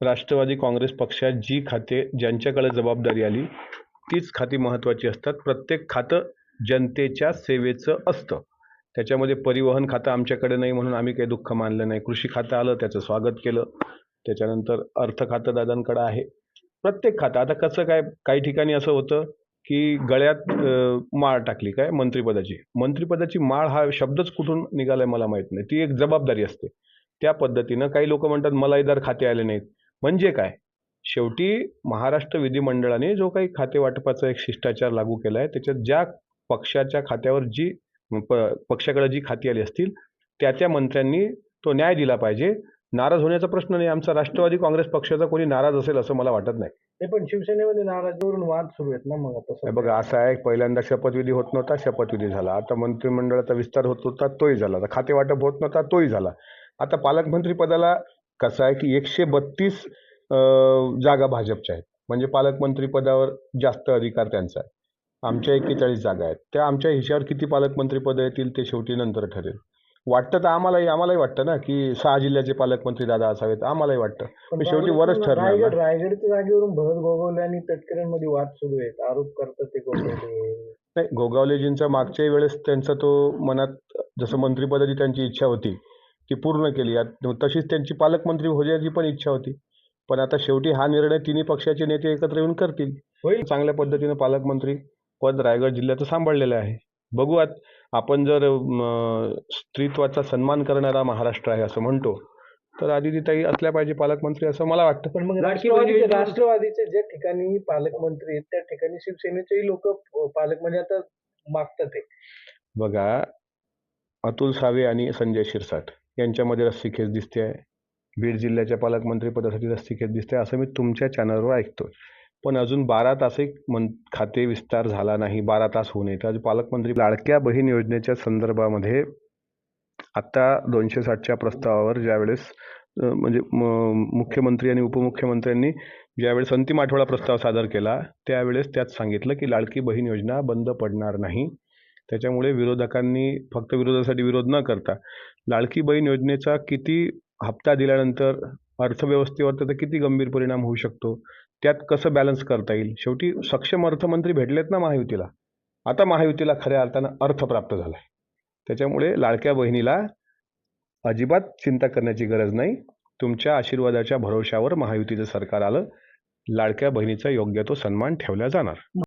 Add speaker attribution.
Speaker 1: राष्ट्रवादी काँग्रेस पक्षात जी खाते ज्यांच्याकडे जबाबदारी आली तीच खाती महत्त्वाची असतात. प्रत्येक खातं जनतेच्या सेवेचं असतं. त्याच्यामध्ये परिवहन खातं आमच्याकडे नाही म्हणून आम्ही काही दुःख मानलं नाही. कृषी खातं आलं त्याचं स्वागत केलं. त्याच्यानंतर अर्थ खातं दादांकडं आहे. प्रत्येक खातं. आता कसं काय काही ठिकाणी असं होतं की गळ्यात माळ टाकली काय? मंत्रिपदाची. मंत्रिपदाची माळ हा शब्दच कुठून निघालाय मला माहीत नाही. ती एक जबाबदारी असते. त्या पद्धतीनं काही लोक म्हणतात मलाईदार खाते आले नाहीत. म्हणजे काय? शेवटी महाराष्ट्र विधिमंडळाने जो काही खाते वाटपाचा एक शिष्टाचार लागू केला आहे त्याच्यात ज्या पक्षाच्या खात्यावर जी प पक्षाकडे जी खाती आली असतील त्या त्या मंत्र्यांनी तो न्याय दिला पाहिजे. नाराज होण्याचा प्रश्न नाही. आमचा राष्ट्रवादी काँग्रेस पक्षाचा कोणी नाराज असेल असं मला वाटत नाही.
Speaker 2: ते पण शिवसेनेमध्ये नाराजीवरून वाद सुरू आहेत ना मग आता
Speaker 1: हे. बघा असं आहे पहिल्यांदा शपथविधी होत नव्हता शपथविधी झाला. आता मंत्रिमंडळाचा विस्तार होत होता तोही झाला. आता खाते वाटप होत नव्हता तोही झाला. आता पालकमंत्री पदाला कसं आहे की एकशे बत्तीस जागा भाजपच्या आहेत. म्हणजे पालकमंत्री पदावर जास्त अधिकार त्यांचा आहे. आमच्या एक्केचाळीस जागा आहेत. त्या आमच्या हिशावर किती पालकमंत्री पदं येतील ते शेवटी नंतर ठरेल. वाटतं तर आम्हालाही आम्हालाही वाटतं ना की सहा जिल्ह्याचे पालकमंत्री दादा असावेत आम्हालाही वाटतं. शेवटी वरच ठरणार ना.
Speaker 2: रायगड रायगडच्या जागेवरून भरत गोगवले आणि तटकरेंमध्ये वाद सुरू आहेत. आरोप करतात ते गोगवले.
Speaker 1: नाही गोगावलेजींचा मागच्याही वेळेस त्यांचा तो मनात जसं मंत्रिपदाची त्यांची इच्छा होती ती पूर्ण केली. आत- तशीच त्यांची पालकमंत्री होण्याची पण इच्छा होती. पण आता शेवटी हा निर्णय तिन्ही पक्षाचे नेते एकत्र येऊन करतील.
Speaker 2: होईल.
Speaker 1: चांगल्या पद्धतीनं पालकमंत्री पद रायगड जिल्ह्याचं सांभाळलेलं आहे. बघू आत आपण जर स्त्रीत्वाचा सन्मान करणारा महाराष्ट्र आहे असं म्हणतो तर आदितीताई असल्या पाहिजे पालकमंत्री असं मला वाटतं.
Speaker 2: पण मग राष्ट्रवादीचे राष्ट्रवादीचे ज्या ठिकाणी पालकमंत्री आहेत त्या ठिकाणी शिवसेनेचेही लोक पालक म्हणजे आता मागतात ते.
Speaker 1: बघा अतुल सावे आणि संजय शिरसाट. यांच्यामध्ये रस्सीखेच दिसते आहे. बीड जिल्ह्याच्या पालकमंत्रीपदासाठी रस्सीखेच दिसते आहे असं मी तुमच्या चॅनलवर ऐकतो पण अजून बारा तासही मन खाते विस्तार झाला नाही बारा तास होऊ नये तर आज पालकमंत्री लाडक्या बहीण योजनेच्या संदर्भामध्ये आत्ता दोनशे साठच्या प्रस्तावावर ज्यावेळेस म्हणजे म- मुख्यमंत्री आणि उपमुख्यमंत्र्यांनी ज्यावेळेस अंतिम आठवडा प्रस्ताव सादर केला त्यावेळेस त्यात सांगितलं की लाडकी बहीण योजना बंद पडणार नाही. त्याच्यामुळे विरोधकांनी फक्त विरोधासाठी विरोध न करता लाडकी बहीण योजनेचा किती हप्ता दिल्यानंतर अर्थव्यवस्थेवर त्याचा किती गंभीर परिणाम होऊ शकतो? त्यात कसं बॅलन्स करता येईल? शेवटी सक्षम अर्थमंत्री भेटलेत ना महायुतीला. आता महायुतीला खऱ्या अर्थानं अर्थ प्राप्त झाला आहे त्याच्यामुळे लाडक्या बहिणीला अजिबात चिंता करण्याची गरज नाही. तुमच्या आशीर्वादाच्या भरोशावर महायुतीचं सरकार आलं. लाडक्या बहिणीचा योग्य तो सन्मान ठेवला जाणार.